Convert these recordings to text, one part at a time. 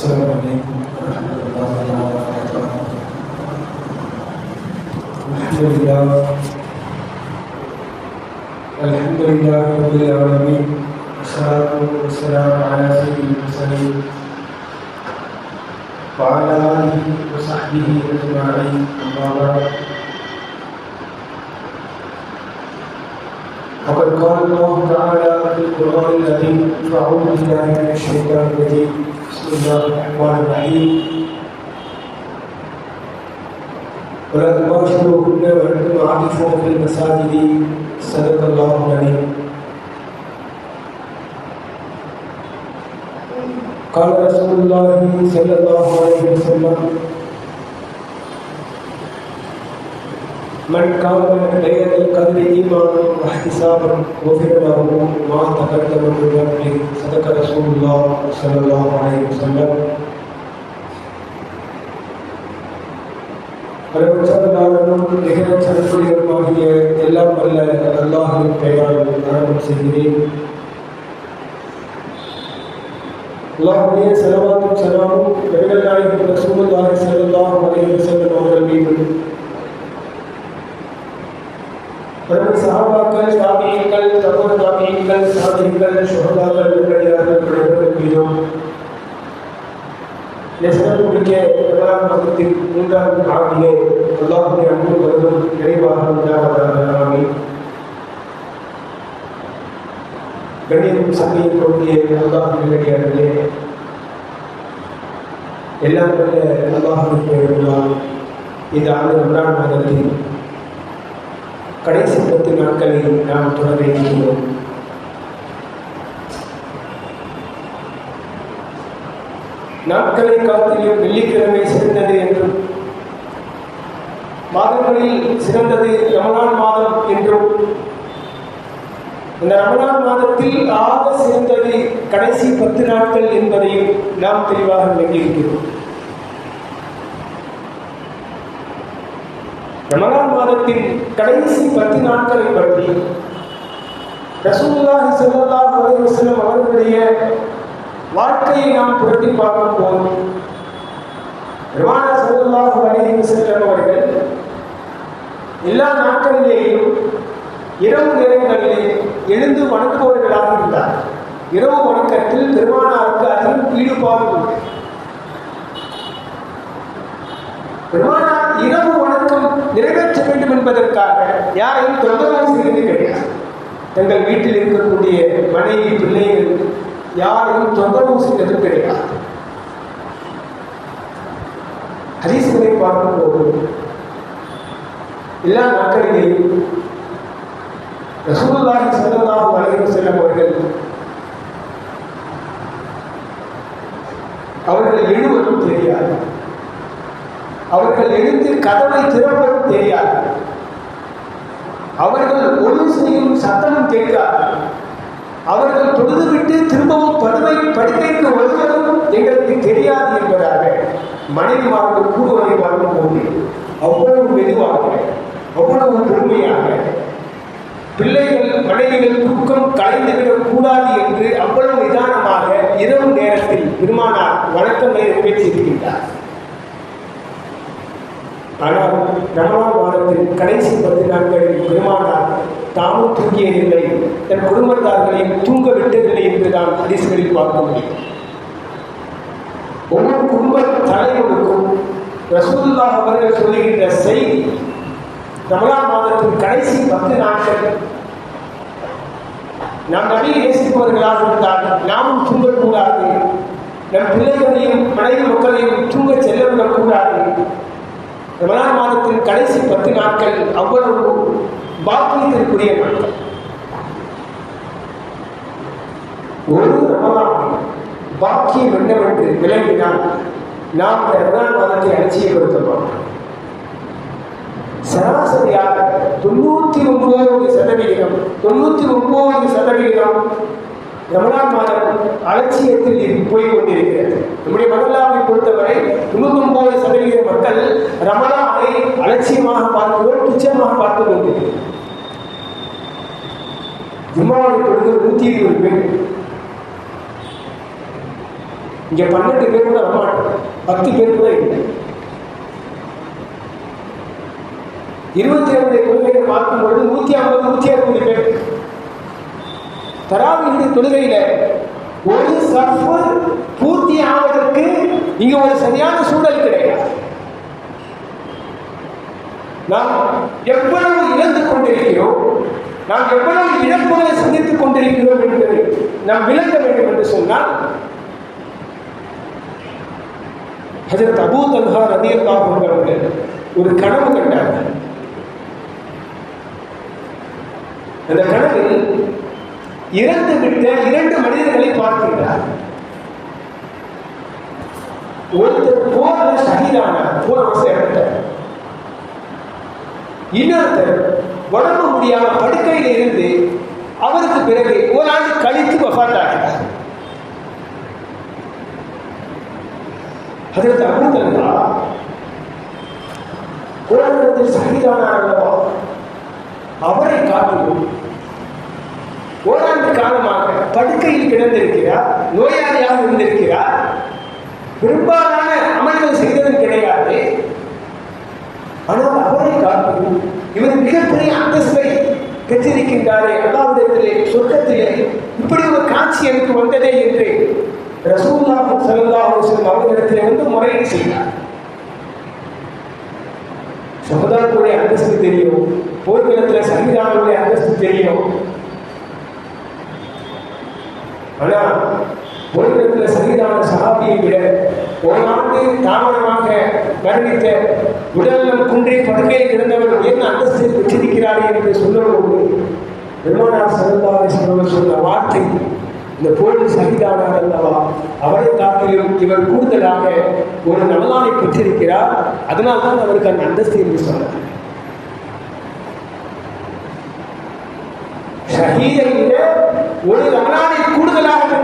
السلام عليكم ورحمة الله وبركاته. الحمد لله. رب العالمين. والصلاة على سيد المرسلين. وعلى آله وصحبه أجمعين. أما بعد. قال الله تعالى في القرآن الكريم فأعوذ بالله من الشيطان الرجيم. بسم الله الرحمن الرحيم. ولا تباشروهن وأنتم عاكفون في المساجد. صدق الله العليم قال رسول الله صلى الله عليه وسلم من كان ليلة القدر إيمانا واحتسابا غفر له ما تقدم من ذنبه صدق رسول الله صلى الله عليه وسلم அளவற்றவர்களும் நிகழச் சரக்குரியருமாகிய எல்லாம் வல்ல அல்லாஹின் பெயரால் ஆரம்பம் செய்கிறேன் அல்லாஹுடைய செலவாத்தும் சலாமும் நபிகள் நாயகம் ரசூலுல்லாஹி ஸல்லல்லாஹு அலைஹி வஸல்லம் அவர்கள் மீது பிறகு சஹாபாக்கள் தாபியங்கள் தபுர் தாபியங்கள் சாதிகள் சுகதாக்கள் நல்லடியார்கள் பிறகு மீதும் நெசனம் முடிக்க பிரதான மதத்தின் மூன்றாவது நாளிலே அல்லாஹுடைய அன்பு வருதும் நிறைவாக உண்டாவதாக ஆமீன் கண்ணியம் சந்தையை கொண்டிய அல்லாஹ் நல்லடியார்களே எல்லாம் வல்ல அல்லாஹுடைய இருந்தால் இந்த ஆண்டு ரம்ரான் மாதத்தில் கடைசி பத்து நாட்களில் நாம் தொடர இருக்கிறோம் நாட்களை காத்திலும் வெள்ளிக்கிழமை சிறந்தது என்றும் மாதங்களில் சிறந்தது ரமலான் மாதம் என்றும் இந்த ரமணான் மாதத்தில் ஆக சிறந்தது கடைசி பத்து நாட்கள் என்பதையும் நாம் தெளிவாக விளங்கியிருக்கிறோம் ரமலான் மாதத்தின் கடைசி பத்து நாட்களை பற்றி ரசூல்லாஹி ஸல்லல்லாஹு அலைஹி வஸல்லம் அவர்களுடைய வாழ்க்கையை நாம் புரட்டி பார்க்கும் போது பெருமானா ஸல்லல்லாஹு அலைஹி வஸல்லம் அவர்கள் எல்லா நாட்களிலேயும் இரவு நேரங்களிலே எழுந்து வணங்குபவர்களாக இருந்தார். இரவு வணக்கத்தில் பெருமானாருக்கு அதிகம் ஈடுபாடு பெருமானார் இரவு வணக்கம் நிறைவேற்ற வேண்டும் என்பதற்காக யாரையும் தொந்தரவு செய்வது கிடையாது. தங்கள் வீட்டில் இருக்கக்கூடிய மனைவி பிள்ளைகள் யாரையும் தொந்தரவு செய்வது கிடையாது. ஹரிசுகளை பார்க்கும்போது எல்லா நாட்களிலேயும் ரசூலுல்லாஹி ஸல்லல்லாஹு அலைஹி வஸல்லம் அவர்கள் அவர்கள் எழுவதும் தெரியாது. அவர்கள் எழுந்து கதவை திறப்பதும் தெரியாது. அவர்கள் ஒளி செய்யும் சத்தமும் கேட்காது அவர்கள் தொழுதுவிட்டு திரும்பவும் படுமை படுக்கைக்கு வருவதும் எங்களுக்கு தெரியாது என்பதாக மனைவி மனைவிமார்கள் கூடுவதை வாழும் போது அவ்வளவு மெதுவாக அவ்வளவு பொறுமையாக பிள்ளைகள் மனைவிகள் தூக்கம் கலைந்துவிடக் கூடாது என்று அவ்வளவு நிதானமாக இரவு நேரத்தில் பெருமானார் வணக்கம் நிறைவேற்றியிருக்கின்றார் ஆனால் ரமலான் மாதத்தின் கடைசி பத்து நாட்களில் பெருமானார் தாமும் தூங்கியதில்லை தன் குடும்பத்தார்களையும் தூங்க விட்டதில்லை என்று நாம் ஹதீஸ்களில் பார்க்க முடியும். ஒவ்வொரு குடும்ப தலைவருக்கும் ரசூல்லா அவர்கள் சொல்லுகின்ற செய்தி ரமலான் மாதத்தின் கடைசி பத்து நாட்கள். நாம் நபி நேசிப்பவர்களாக இருந்தால் நாமும் தூங்கக்கூடாது. நம் பிள்ளைகளையும் மனைவி மக்களையும் தூங்க செல்லவிடக்கூடாது. ரமலான் மாதத்தின் கடைசி பத்து நாட்கள் அவ்வளவு பாக்கியத்திற்குரிய நாட்கள். ஒரு ரமலான் பாக்கியம் என்னவென்று விளங்கினால் நாம் இந்த ரமலான் மாதத்தை அலட்சியப்படுத்த மாட்டோம் சராசரியாக தொண்ணூத்தி ஒன்பது சதவிகிதம் தொண்ணூத்தி ஒன்பது சதவிகிதம் ரமலான் மாதம் அலட்சியத்தில் போய் கொண்டிருக்கிறது நம்முடைய மகல்லாவை பொறுத்தவரை தொண்ணூத்தி ஒன்பது சதவீத மக்கள் ரமலானை அலட்சியமாக பார்க்கிறோம் துச்சமாக பார்த்து கொண்டிருக்கிறது ஜும்மாவை பொழுது நூத்தி இருபது பேர். இங்க பன்னெண்டு பேர் கூட வரமாட்டோம் பத்து பேர் கூட இல்லை. இருபத்தி ஐந்து கொள்கையை பார்க்கும் பொழுது நூத்தி ஐம்பது நூத்தி அறுபது பேர். தராவியுடைய தொழுகையில ஒரு சஃபு பூர்த்தி ஆவதற்கு இங்க ஒரு சரியான சூழல் கிடையாது. நாம் எவ்வளவு இழந்து கொண்டிருக்கிறோம் நாம் எவ்வளவு இழப்புகளை சந்தித்துக் கொண்டிருக்கிறோம் என்பதை நாம் விளங்க வேண்டும் என்று சொன்னால் ஹஜரத் அபூ தல்ஹா ரதியல்லாஹு அவர்கள் ஒரு கனவு கண்டார்கள் அந்த கனவில் இறந்து விட்ட இரண்டு மனிதர்களை பார்க்கின்றார் ஒருத்தர் போர்ல ஷஹீதானார் போர் அவசியம் இன்னொருத்தர் உடம்பு முடியாம படுக்கையில் இருந்து அவருக்கு பிறகு ஒரு ஆண்டு கழித்து வஃபாத் ஆகிறார் அதற்கு அபூதல்லா குழந்தை சகிதானார் அவரை காட்டிலும் ஓராண்டு காலமாக படுக்கையில் கிடந்திருக்கிறார் நோயாளியாக இருந்திருக்கிறார். பெரும்பாலான அமல்கள் செய்ததும் கிடையாது. ஆனால் அவரை காட்டிலும் இவர் மிகப்பெரிய அந்தஸ்தை பெற்றிருக்கின்றாரே. அல்லாவிடத்திலே சொர்க்கத்திலே இப்படி ஒரு காட்சி எனக்கு வந்ததே என்று ரசூல்லா ஸல்லல்லாஹு அலைஹி அவர்களிடத்திலே வந்து முறையீடு செய்தார். சமுதாயத்துடைய அந்தஸ்து தெரியும் போர்க்களத்தில் சங்கிதானுடைய அந்தஸ்து தெரியும். ஆனா போர்க்களத்தில் சரிதான சகாபியை விட ஒரு ஆண்டு தாமதமாக மரணித்த உடல்நலம் குன்றி படுக்கையில் இருந்தவர் என்ன அந்தஸ்தை பெற்றிருக்கிறாரே என்று சொல்லும்போது பெருமானார் சரந்தாரி சொல்வர் சொன்ன வார்த்தை இந்த போரில் சகிதானார் அல்லவா? அவரை காட்டிலும் இவர் கூடுதலாக ஒரு நல்லானை பெற்றிருக்கிறார். அதனால்தான் அவருக்கு அந்த அந்தஸ்து என்று சொன்னார். ஷஹீதை விட ஒரு நலனானை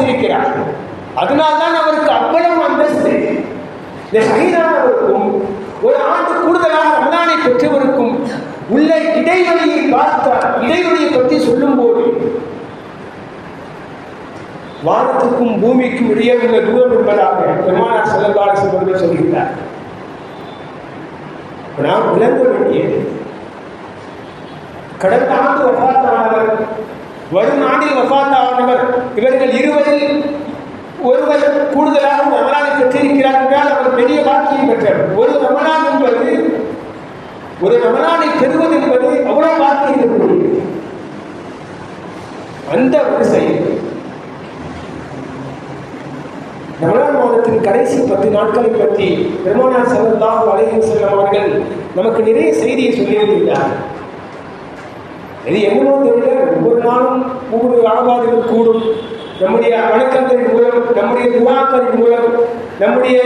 வச்சிருக்கிறார் அதனால்தான் அவருக்கு அவ்வளவு அந்தஸ்து இந்த சகிதானவருக்கும் ஒரு ஆண்டு கூடுதலாக ரமலானை பெற்றவருக்கும் உள்ள இடைவெளியை பார்த்தால் இடைவெளியை பற்றி சொல்லும் போது வானத்துக்கும் பூமிக்கும் இடையே உள்ள தூரம் என்பதாக பெருமானார் செல்லல்லாட செல்வர்கள் சொல்கிறார் நாம் விளங்க வேண்டியது கடந்த ஆண்டு வஃபாத்தானவர் வரும் ஆண்டில் வஃபாத்தானவர் இவர்கள் இருவரில் ஒருவர் கூடுதலாக ரமலானை பெற்றிருக்கிறார் என்றால் அவர் பெரிய பாக்கியம் பெற்றவர் ஒரு ரமலான் என்பது ஒரு ரமலானை பெறுவது என்பது அவ்வளவு பாக்கியம் இருக்கக்கூடியது அந்த வரிசையில் ரமலான் மாதத்தின் கடைசி பத்து நாட்களை பற்றி பெருமானார் செல்லல்லாஹு அலைஹி செல்லும் அவர்கள் நமக்கு நிறைய செய்தியை சொல்லியிருக்கிறார் இது என்னமோ தெரியல. ஒவ்வொரு நாளும் ஒவ்வொரு ஆபாதுகள் கூடும். நம்முடைய வணக்கங்களின் மூலம் நம்முடைய துவாக்களின் மூலம் நம்முடைய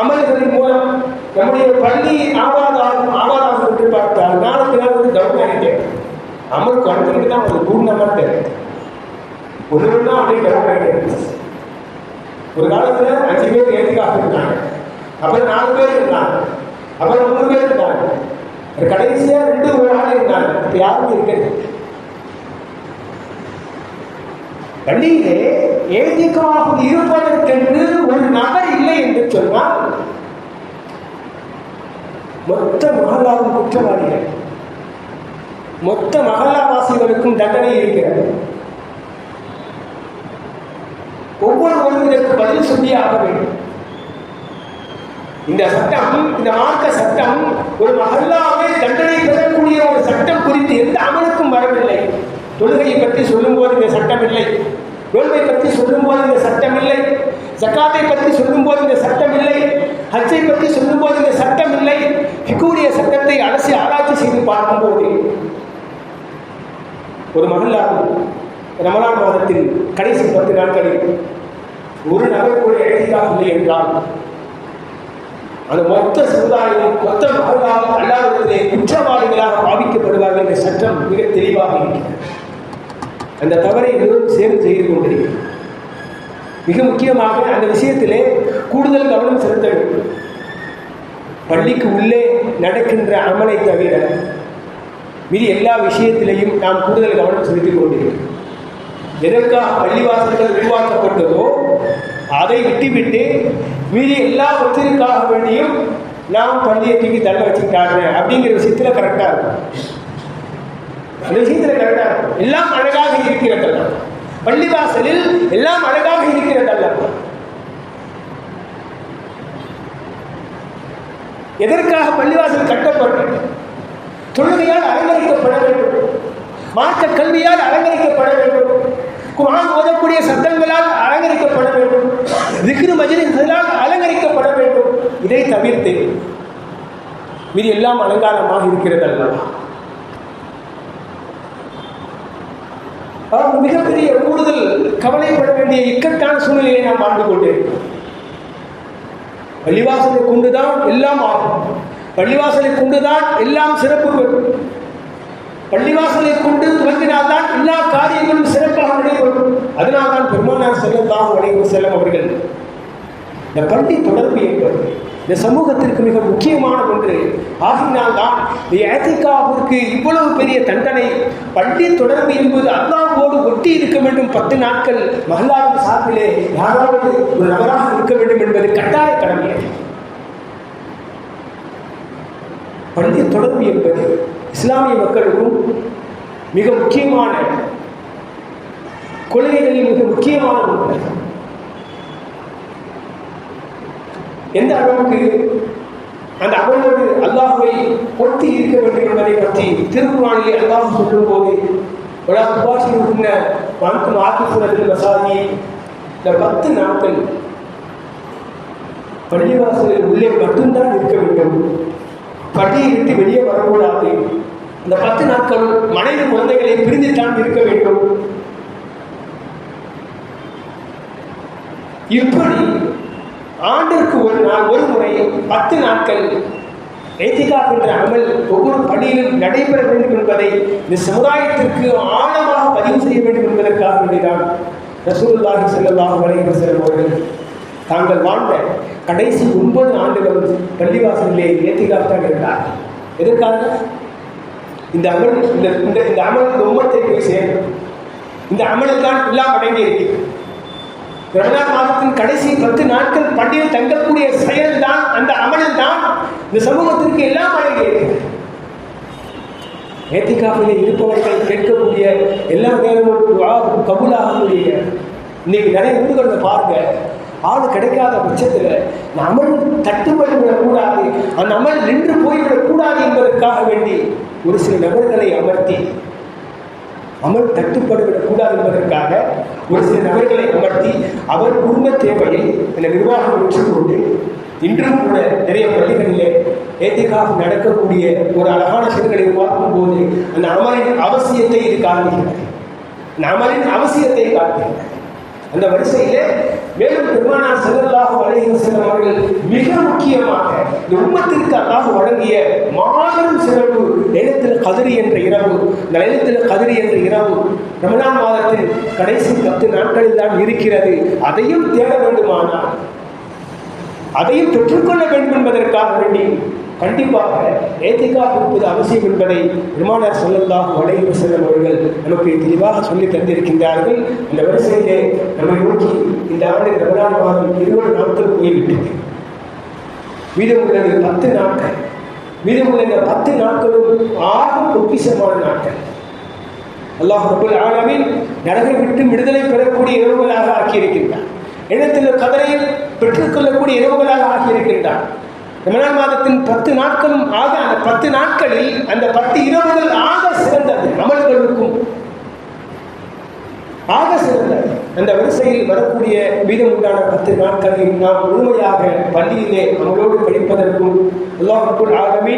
அமல்களின் மூலம் நம்முடைய பள்ளி ஆபாதாகும் ஆபாதாகும் என்று பார்த்தால் நாளுக்கு நாள் வந்து டவுன் ஆகிட்டேன் அமல் குறைஞ்சிட்டு தான் ஒரு பூர்ணமாக தேவை. ஒரு நாள் அப்படியே கவனம் ஆகிட்டேன் ஒரு காலத்துல அஞ்சு பேர் ஏற்றுக்காக இருந்தாங்க அப்புறம் நாலு பேர் இருந்தாங்க. அப்புறம் மூணு பேர் இருந்தாங்க. கடைசியா ரெண்டு ஒரு ஆள் இருந்தாங்க இப்ப யாரும் இருக்கிறது பள்ளியிலே ஏதிக்கமாக இருப்பதற்கென்று ஒரு நபர் இல்லை என்று சொன்னால் மொத்த மகளாவும் குற்றவாளிகள். மொத்த மகளாவாசிகளுக்கும் தண்டனை இருக்கிறது. ஒவ்வொரு ஒருவருக்கு பதில் சொல்லியாக ஆக வேண்டும். இந்த சட்டம் இந்த மார்க்க சட்டம் ஒரு மகல்லாவே தண்டனை பெறக்கூடிய ஒரு சட்டம் குறித்து எந்த அமலுக்கும் வரவில்லை. தொழுகையை பற்றி சொல்லும்போது இந்த சட்டம் இல்லை. நோன்பை பற்றி சொல்லும்போது இந்த சட்டம் இல்லை. ஜக்காத்தை பற்றி சொல்லும்போது இந்த சட்டம் இல்லை. ஹஜ்ஜை பற்றி சொல்லும்போது இந்த சட்டம் இல்லை. ஹிகூரிய சட்டத்தை அலசி ஆராய்ச்சி செய்து பார்க்கும்போது ஒரு மகல்லா ரமலான் மாதத்தின் கடைசி பத்து நாட்களில் ஒரு நபர் கூட எழுதியாக இல்லை என்றால் அந்த மொத்த சமுதாயம் மொத்த மகளாக அல்லாதவர்களே குற்றவாளிகளாக பாவிக்கப்படுவார்கள் என்ற சட்டம் மிக தெளிவாக இருக்கிறது. அந்த தவறை எல்லோரும் சேர்ந்து செய்து கொண்டிருக்கிறது மிக முக்கியமாக அந்த விஷயத்திலே கூடுதல் கவனம் செலுத்த வேண்டும். பள்ளிக்கு உள்ளே நடக்கின்ற அமலை தவிர மீது எல்லா விஷயத்திலையும் நாம் கூடுதல் கவனம் செலுத்திக் கொண்டிருக்கிறோம். எதற்காக பள்ளிவாசல்கள் உருவாக்கப்பட்டதோ அதை விட்டுவிட்டு மீதி எல்லாவற்றிற்காக வேண்டியும் நாம் பள்ளியை தூக்கி தள்ள வச்சுட்டாங்க அப்படிங்கிற விஷயத்துல கரெக்டா இருக்கும். அந்த விஷயத்துல கரெக்டா இருக்கும். எல்லாம் அழகாக இருக்கிறதல்ல. பள்ளிவாசலில் எல்லாம் அழகாக இருக்கிறதல்ல. எதற்காக பள்ளிவாசல் கட்டப்பட்டது தொழுகையால் அலங்கரிக்கப்பட வேண்டும். மார்க்க கல்வியால் அலங்கரிக்கப்பட வேண்டும். குரான் ஓதக்கூடிய சத்தங்களால் அலங்கரிக்கப்பட திக்ரு மஜிலிஸ்களால் அலங்கரிக்கப்பட வேண்டும். இதை தவிர்த்து இது எல்லாம் அலங்காரமாக இருக்கிறது அல்லவா மிகப்பெரிய கூடுதல் கவலைப்பட வேண்டிய இக்கட்டான சூழ்நிலையை நாம் வாழ்ந்து கொண்டேன் பள்ளிவாசலை கொண்டுதான் எல்லாம் ஆகும். பள்ளிவாசலை கொண்டுதான் எல்லாம் சிறப்பு பெறும் பள்ளிவாசலை கொண்டு துவங்கினால்தான் எல்லா காரியங்களும் சிறப்பாக நடைபெறும். அதனால்தான் பெருமானார் செல்லத்தான் வணிகம் செல்லும் அவர்கள் இந்த பள்ளி தொடர்பு என்பது இந்த சமூகத்திற்கு மிக முக்கியமான ஒன்று. ஆகினால்தான் இந்த ஏத்திகாவிற்கு இவ்வளவு பெரிய தண்டனை பள்ளி தொடர்பு என்பது அல்லாவோடு ஒட்டி இருக்க வேண்டும். பத்து நாட்கள் மகளாவின் சார்பிலே யாராவது ஒரு நபராக இருக்க வேண்டும் என்பது கட்டாய கடமை. பள்ளி தொடர்பு என்பது இஸ்லாமிய மக்களுக்கும் மிக முக்கியமான கொள்கைகளில் மிக முக்கியமான ஒன்று. எந்த அளவுக்கு அந்த அமலோடு அல்லாஹுவை ஒட்டி இருக்க வேண்டும் என்பதை பற்றி திருக்குறானிலே அல்லாஹ் சொல்லும் போது விழா துபாஷி உள்ள வணக்கம் ஆக்கிசுரத்தில் மசாதி இந்த பத்து நாட்கள் பள்ளிவாசல் உள்ளே மட்டும்தான் இருக்க வேண்டும். பள்ளியை விட்டு வெளியே வரக்கூடாது. இந்த பத்து நாட்கள் மனைவி குழந்தைகளை பிரிந்துதான் இருக்க வேண்டும். இப்படி ஆண்டிற்கு ஒரு நாள் ஒரு முறை பத்து நாட்கள் ஏத்திகாப் என்ற அமல் ஒவ்வொரு பணியிலும் நடைபெற வேண்டும் என்பதை இந்த சமுதாயத்திற்கு ஆழமாக பதிவு செய்ய வேண்டும் என்பதற்காக வேண்டிதான் ரசூலுல்லாஹி ஸல்லல்லாஹு அலைஹி சில அவர்கள் தாங்கள் வாழ்ந்த கடைசி ஒன்பது ஆண்டுகளும் பள்ளிவாசலிலே ஏத்திகாப் தான் இருந்தார். எதற்காக? இந்த அமல் இந்த இந்த அமல் இந்த உம்மத்தை போய் சேரும் இந்த அமலுக்கான் எல்லாம் அடங்கி இருக்கிறது ரமலான் மாதத்தின் கடைசி பத்து நாட்கள் பண்டிகை தங்கக்கூடிய செயல் தான் அந்த அமலம் தான் இந்த சமூகத்திற்கு எல்லாம் அடங்கியது ஏத்திகாப்பிலே இருப்பவர்கள் கேட்கக்கூடிய எல்லா நேரமும் கபூலாகக்கூடிய. இன்னைக்கு நிறைய ஊர்களில் பாருங்க ஆள் கிடைக்காத பட்சத்தில் இந்த அமல் தட்டுப்பட்டு விடக்கூடாது அந்த அமல் நின்று போய்விடக்கூடாது என்பதற்காக வேண்டி ஒரு சில நபர்களை அமர்த்தி அமல் தட்டுப்படுவிடக்கூடாது என்பதற்காக ஒரு சில நபர்களை அமர்த்தி அவர் குடும்ப தேவையை இந்த நிர்வாகம் பெற்றுக்கொண்டு இன்றும் கூட நிறைய பள்ளிகளிலே ஏத்திகாக நடக்கக்கூடிய ஒரு அழகான செயல்களை உருவாக்கும் போது அந்த அமலின் அவசியத்தை இது காட்டுகிறது. அந்த அமலின் அவசியத்தை காட்டுகிறது. அந்த வரிசையிலே மேலும் பெருமானார் செல்லல்லாஹு அலைஹி செல்லும் அவர்கள் மிக முக்கியமாக இந்த உம்மத்திற்கு அல்லாஹ் வழங்கிய மாபெரும் சிறப்பு நிலத்தில் கதிரி என்ற இரவு. இந்த கதிரி என்ற இரவு ரமணான் மாதத்தின் கடைசி பத்து நாட்களில் தான் இருக்கிறது. அதையும் தேட வேண்டுமானால் அதையும் பெற்றுக்கொள்ள வேண்டும் என்பதற்காக வேண்டி கண்டிப்பாக ஏத்திகா இருப்பது அவசியம் என்பதை பெருமானார் சொல்லல்லாஹு அலைஹி செல்லும் அவர்கள் நமக்கு தெளிவாக சொல்லி தந்திருக்கின்றார்கள். இந்த வரிசையிலே நம்மை நோக்கி இந்த ஆண்டு ரமலான் மாதம் இருபது நாட்கள் போய்விட்டது. மீதமுள்ளது பத்து நாட்கள். மீதமுள்ள இந்த பத்து நாட்களும் ஆக பொக்கிசமான நாட்கள். அல்லாஹ் ரபுல் ஆலமீன் நரகை விட்டு விடுதலை பெறக்கூடிய இரவுகளாக ஆக்கியிருக்கின்றார். இடத்தில் கதலையில் பெற்றுக்கொள்ளக்கூடிய இரவுகளாக ஆகியிருக்கின்றார் ரமலான் மாதத்தின் பத்து நாட்களும் ஆக அந்த பத்து நாட்களில் அந்த பத்து இரவுகள் ஆக சிறந்தது. அமல்களுக்கும் ஆக சிறந்த அந்த வரிசையில் வரக்கூடிய மீதம் உண்டான பத்து நாட்களில் நாம் முழுமையாக பள்ளியிலே அமலோடு கழிப்பதற்கும் அல்லாஹுக்குள் ஆகவே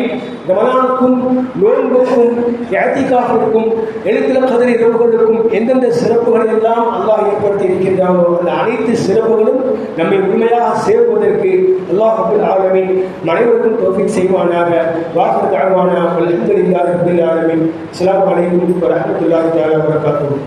ரமலானுக்கும் நோன்புக்கும் யாத்திகாவிற்கும் எழுத்துல கதிர் இரவுகளுக்கும் எந்தெந்த சிறப்புகள் எல்லாம் அல்லாஹ் ஏற்படுத்தி இருக்கின்றானோ அந்த அனைத்து சிறப்புகளும் நம்மை உண்மையாக சேருவதற்கு அல்லாஹுக்குள் ஆகவே மனைவருக்கும் தோஃபிக் செய்வானாக வாக்கு தாழ்வானா அல்ஹம்துலில்லாஹி ரப்பில் ஆலமீன். அஸ்ஸலாமு அலைக்கும் வரஹ்மத்துல்லாஹி தஆலா வபரகாத்துஹு.